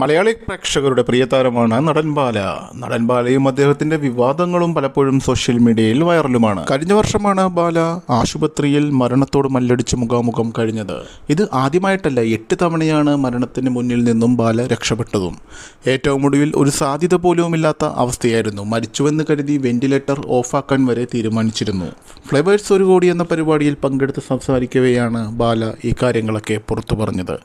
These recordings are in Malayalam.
മലയാളി പ്രേക്ഷകരുടെ പ്രിയതാരമാണ് നടൻ ബാല. നടൻ ബാലയും അദ്ദേഹത്തിന്റെ വിവാദങ്ങളും പലപ്പോഴും സോഷ്യൽ മീഡിയയിൽ വൈറലുമാണ്. കഴിഞ്ഞ വർഷമാണ് ബാല ആശുപത്രിയിൽ മരണത്തോട് മല്ലടിച്ച് മുഖാമുഖം കഴിഞ്ഞത്. ഇത് ആദ്യമായിട്ടല്ല എട്ട് തവണയാണ് മരണത്തിന് മുന്നിൽ നിന്നും ബാല രക്ഷപ്പെട്ടതും. ഏറ്റവും ഒടുവിൽ ഒരു സാധ്യത പോലുമില്ലാത്ത അവസ്ഥയായിരുന്നു. മരിച്ചുവെന്ന് കരുതി വെന്റിലേറ്റർ ഓഫാക്കാൻ വരെ തീരുമാനിച്ചിരുന്നു. ഫ്ലേവേഴ്സ് ഒരു കോടി എന്ന പരിപാടിയിൽ പങ്കെടുത്ത് സംസാരിക്കവെയാണ് ബാല ഈ കാര്യങ്ങളൊക്കെ പുറത്തു പറഞ്ഞത്.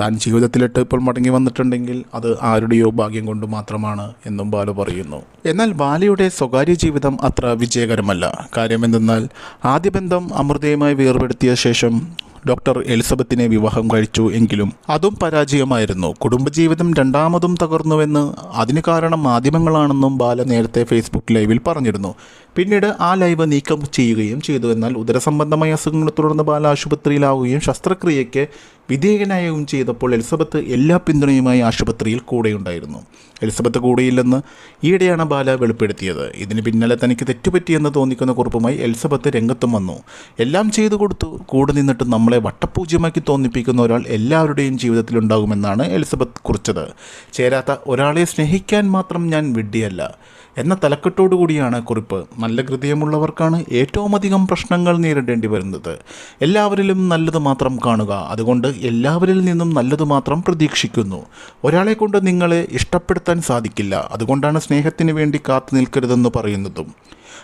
താൻ ജീവിതത്തിലിട്ട് ഇപ്പോൾ മടങ്ങി വന്നിട്ടുണ്ടെങ്കിൽ അത് ആരുടെയോ ഭാഗ്യം കൊണ്ട് മാത്രമാണ് എന്നും ബാലു പറയുന്നു. എന്നാൽ ബാലയുടെ സ്വകാര്യ ജീവിതം അത്ര വിജയകരമല്ല. കാര്യമെന്തെന്നാൽ ആദ്യ ബന്ധം അമൃതയുമായി വേർപെടുത്തിയ ശേഷം ഡോക്ടർ എലിസബത്തിനെ വിവാഹം കഴിച്ചു എങ്കിലും അതും പരാജയമായിരുന്നു. കുടുംബജീവിതം രണ്ടാമതും തകർന്നുവെന്ന് അതിന് കാരണം മാധ്യമങ്ങളാണെന്നും ബാല നേരത്തെ ഫേസ്ബുക്ക് ലൈവിൽ പറഞ്ഞിരുന്നു. പിന്നീട് ആ ലൈവ് നീക്കം ചെയ്യുകയും ചെയ്തു. എന്നാൽ ഉദരസംബന്ധമായ അസുഖങ്ങളെ തുടർന്ന് ബാല ആശുപത്രിയിലാവുകയും ശസ്ത്രക്രിയയ്ക്ക് വിധേയനാവുകയും ചെയ്തപ്പോൾ എലിസബത്ത് എല്ലാ പിന്തുണയുമായി ആശുപത്രിയിൽ കൂടെയുണ്ടായിരുന്നു. എലിസബത്ത് കൂടെയില്ലെന്ന് ഈയിടെയാണ് ബാല വെളിപ്പെടുത്തിയത്. ഇതിന് പിന്നാലെ തനിക്ക് തെറ്റുപറ്റിയെന്ന് തോന്നിക്കുന്ന കുറിപ്പുമായി എലിസബത്ത് രംഗത്തും വന്നു. എല്ലാം ചെയ്തു കൊടുത്തു കൂടെ നിന്നിട്ട് നമ്മളെ വട്ടപൂജ്യമാക്കി തോന്നിപ്പിക്കുന്ന ഒരാൾ എല്ലാവരുടെയും ജീവിതത്തിൽ ഉണ്ടാകുമെന്നാണ് എലിസബത്ത് കുറിച്ചത്. ചേരാത്ത ഒരാളെ സ്നേഹിക്കാൻ മാത്രം ഞാൻ വിഡ്ഢിയല്ല എന്ന തലക്കെട്ടോടുകൂടിയാണ് കുറിപ്പ്. നല്ല ഹൃദയമുള്ളവർക്കാണ് ഏറ്റവും അധികം പ്രശ്നങ്ങൾ നേരിടേണ്ടി വരുന്നത്. എല്ലാവരിലും നല്ലത് മാത്രം കാണുക. അതുകൊണ്ട് എല്ലാവരിൽ നിന്നും നല്ലതു മാത്രം പ്രതീക്ഷിക്കുന്നു. ഒരാളെ കൊണ്ട് നിങ്ങളെ ഇഷ്ടപ്പെടുത്താൻ സാധിക്കില്ല. അതുകൊണ്ടാണ് സ്നേഹത്തിന് വേണ്ടി കാത്തു നിൽക്കരുതെന്ന് പറയുന്നതും.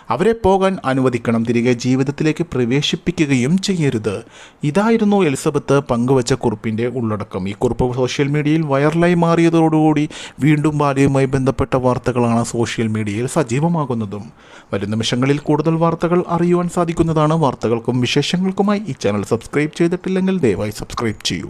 അവരെ പോകാൻ അനുവദിക്കണം തിരികെ ജീവിതത്തിലേക്ക് പ്രവേശിപ്പിക്കുകയും ചെയ്യരുത്. ഇതായിരുന്നു എലിസബത്ത് പങ്കുവച്ച കുറിപ്പിന്റെ ഉള്ളടക്കം. ഈ കുറിപ്പ് സോഷ്യൽ മീഡിയയിൽ വൈറലായി മാറിയതോടുകൂടി വീണ്ടും ബാല്യവുമായി ബന്ധപ്പെട്ട വാർത്തകളാണ് സോഷ്യൽ മീഡിയയിൽ സജീവമാകുന്നതും. വരും നിമിഷങ്ങളിൽ കൂടുതൽ വാർത്തകൾ അറിയുവാൻ സാധിക്കുന്നതാണ് വാർത്തകൾക്കും വിശേഷങ്ങൾക്കുമായി ഈ ചാനൽ സബ്സ്ക്രൈബ് ചെയ്തിട്ടില്ലെങ്കിൽ ദയവായി സബ്സ്ക്രൈബ് ചെയ്യൂ.